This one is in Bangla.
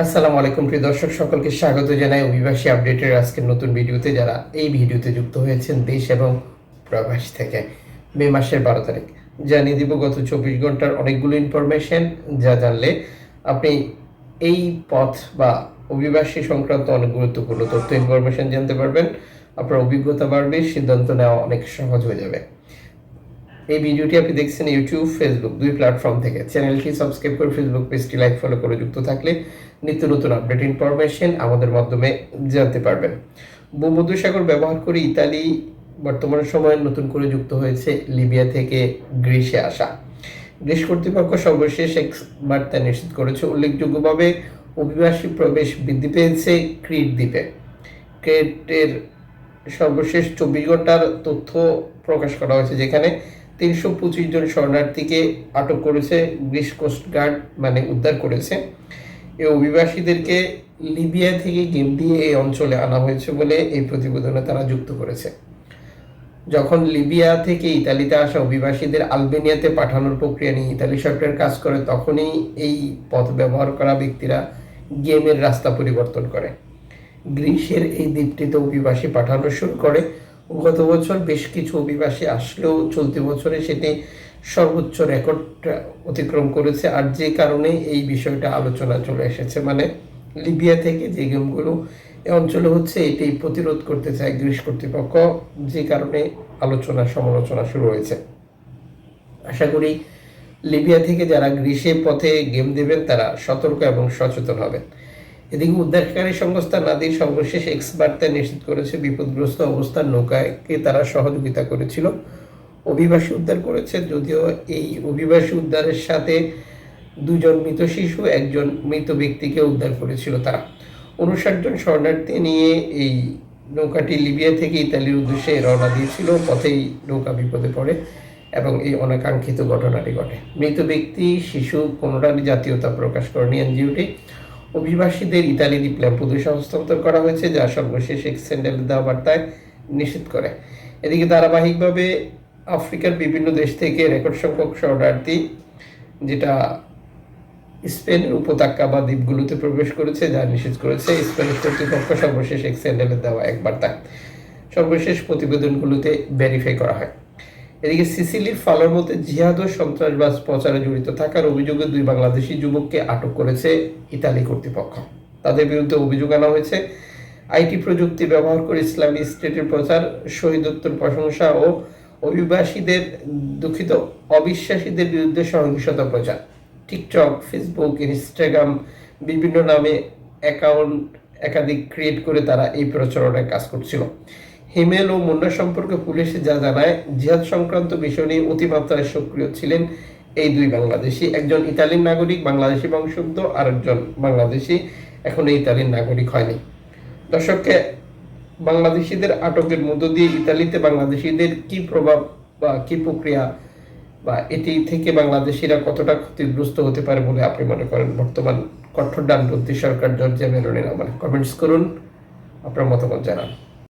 আসসালামু আলাইকুম, প্রিয় দর্শক, সকলকে স্বাগত জানাই অভিবাসী আপডেটের আজকের নতুন ভিডিওতে। যারা এই ভিডিওতে যুক্ত হয়েছেন দেশ এবং প্রবাস থেকে, মে মাসের বারো তারিখ, জানিয়ে দিব গত চব্বিশ ঘণ্টার অনেকগুলো ইনফরমেশন যা জানলে আপনি এই পথ বা অভিবাসী সংক্রান্ত অনেক গুরুত্বপূর্ণ তথ্য ইনফরমেশন জানতে পারবেন। আপনার অভিজ্ঞতা বাড়বে, সিদ্ধান্ত নেওয়া অনেক সহজ হয়ে যাবে। এই ভিডিওটি আপনি দেখছেন ইউটিউব ফেসবুক দুই প্ল্যাটফর্ম থেকে। চ্যানেলটি সাবস্ক্রাইব করে ফেসবুক পেজটি লাইক ফলো করে যুক্ত থাকলে নিত্য নতুন আপডেট ইনফরমেশন আমাদের মাধ্যমে জানতে পারবেন। ভূমধ্যসাগর ব্যবহার করে ইতালি বর্তমান সময়ে নতুন করে যুক্ত হয়েছে লিবিয়া থেকে গ্রিসে আসা। গ্রিস কর্তৃপক্ষ সর্বশেষ এক বার্তা নিশ্চিত করেছে। উল্লেখযোগ্যভাবে অভিবাসী প্রবেশ বৃদ্ধি পেয়েছে ক্রিট দ্বীপে। ক্রিটের সর্বশেষ চব্বিশ ঘণ্টার তথ্য প্রকাশ করা হয়েছে যেখানে তিনশো পঁচিশ জন শরণার্থীকে আটক করেছে গ্রিস কোস্ট গার্ড মানে উদ্ধার করেছে। এই অভিবাসীদেরকে লিবিয়া থেকে গেম দিয়ে এই অঞ্চলে আনা হয়েছে বলে এই প্রতিবেদনে তারা যুক্ত করেছে। যখন লিবিয়া থেকে ইতালিতে আসা অভিবাসীদের আলবেনিয়াতে পাঠানোর প্রক্রিয়া নিয়ে ইতালি সরকার কাজ করে, তখনই এই পথ ব্যবহার করা ব্যক্তিরা গেমের রাস্তা পরিবর্তন করে। গ্রিসের এই দ্বীপটিতে অভিবাসী পাঠানো শুরু করে। গত বছর বেশ কিছু অভিবাসী আসলেও চলতি বছরে সেটি সর্বোচ্চ রেকর্ড অতিক্রম করেছে। আর যে কারণে এই বিষয়টা আলোচনা চলে এসেছে মানে লিবিয়া থেকে যে গেমগুলো এ অঞ্চলে হচ্ছে, এটি প্রতিরোধ করতে চায় গ্রিস কর্তৃপক্ষ। যে কারণে আলোচনা সমালোচনা শুরু হয়েছে। আশা করি লিবিয়া থেকে যারা গ্রীষ্মের পথে গেম দেবেন, তারা সতর্ক এবং সচেতন হবেন। এদিকে উদ্ধারকারী সংস্থা নাদির সর্বশেষ এক্স বার্তায় নিশ্চিত করেছে, বিপদগ্রস্ত অবস্থার নৌকাকে তারা সহযোগিতা করেছিল। অভিবাসী উদ্ধার করেছে, যদিও এই অভিবাসী উদ্ধারের সাথে দুজন মৃত শিশু, একজন মৃত ব্যক্তিকে উদ্ধার করেছিল তারা। উনষাট জন শরণার্থী নিয়ে এই নৌকাটি লিবিয়া থেকে ইতালির উদ্দেশ্যে রওনা দিয়েছিল, পথেই নৌকা বিপদে পড়ে এবং এই অনাকাঙ্ক্ষিত ঘটনাটি ঘটে। মৃত ব্যক্তি, শিশু, কোনোটারই জাতীয়তা প্রকাশ করেনি এনজিওটি। অভিবাসীদের ইতালি দ্বীপ ল্যাম্পুদুসে হস্তান্তর করা হয়েছে, যা সর্বশেষ এক্সেন্ডেল দেওয়া বার্তায় নিশ্চিত করে। এদিকে ধারাবাহিকভাবে আফ্রিকার বিভিন্ন দেশ থেকে রেকর্ড সংখ্যক শরণার্থী, যেটা স্পেনের উপত্যকা বা দ্বীপগুলোতে প্রবেশ করেছে, যা নিশ্চিত করেছে স্পেনের কর্তৃপক্ষ সর্বশেষ এক্সেন্ডেলে দেওয়া এক বার্তায়। সর্বশেষ প্রতিবেদনগুলোতে ভেরিফাই করা হয়। এদিকে সিসিলির ফালোর মধ্যে জিহাদ ও সন্ত্রাসবাদ প্রচারে জড়িত থাকার অভিযোগে দুই বাংলাদেশি যুবককে আটক করেছে ইতালি কর্তৃপক্ষ। তাদের বিরুদ্ধে অভিযোগ আনা হয়েছে। আইটি প্রযুক্তি ব্যবহার করে ইসলামী স্টেটের প্রচার শহীদোত্তর প্রশংসা ও অভিবাসীদের দুঃখিত অবিশ্বাসীদের বিরুদ্ধে সহিংসতা প্রচার। টিকটক, ফেসবুক, ইনস্টাগ্রাম বিভিন্ন নামে অ্যাকাউন্ট একাধিক ক্রিয়েট করে তারা এই প্রচারণায় কাজ করছিল। হিমেল ও মুন্না সম্পর্কে পুলিশে যা জানায়, জিহাদ সংক্রান্ত বিষয় নিয়ে অতিমাত্রায় সক্রিয় ছিলেন এই দুই বাংলাদেশি। একজন ইতালির নাগরিক, বাংলাদেশি বংশোদ্ভ আর একজন বাংলাদেশি, এখন ইতালির নাগরিক হয়নি। দর্শককে, বাংলাদেশিদের আটকের মধ্য দিয়ে ইতালিতে বাংলাদেশিদের কি প্রভাব বা কি প্রক্রিয়া বা এটি থেকে বাংলাদেশিরা কতটা ক্ষতিগ্রস্ত হতে পারে বলে আপনি মনে করেন? বর্তমান কঠোর ডানপন্থী সরকার জর্জিয়া মেলোনের আমার কমেন্টস করুন, আপনার মতামত জানান।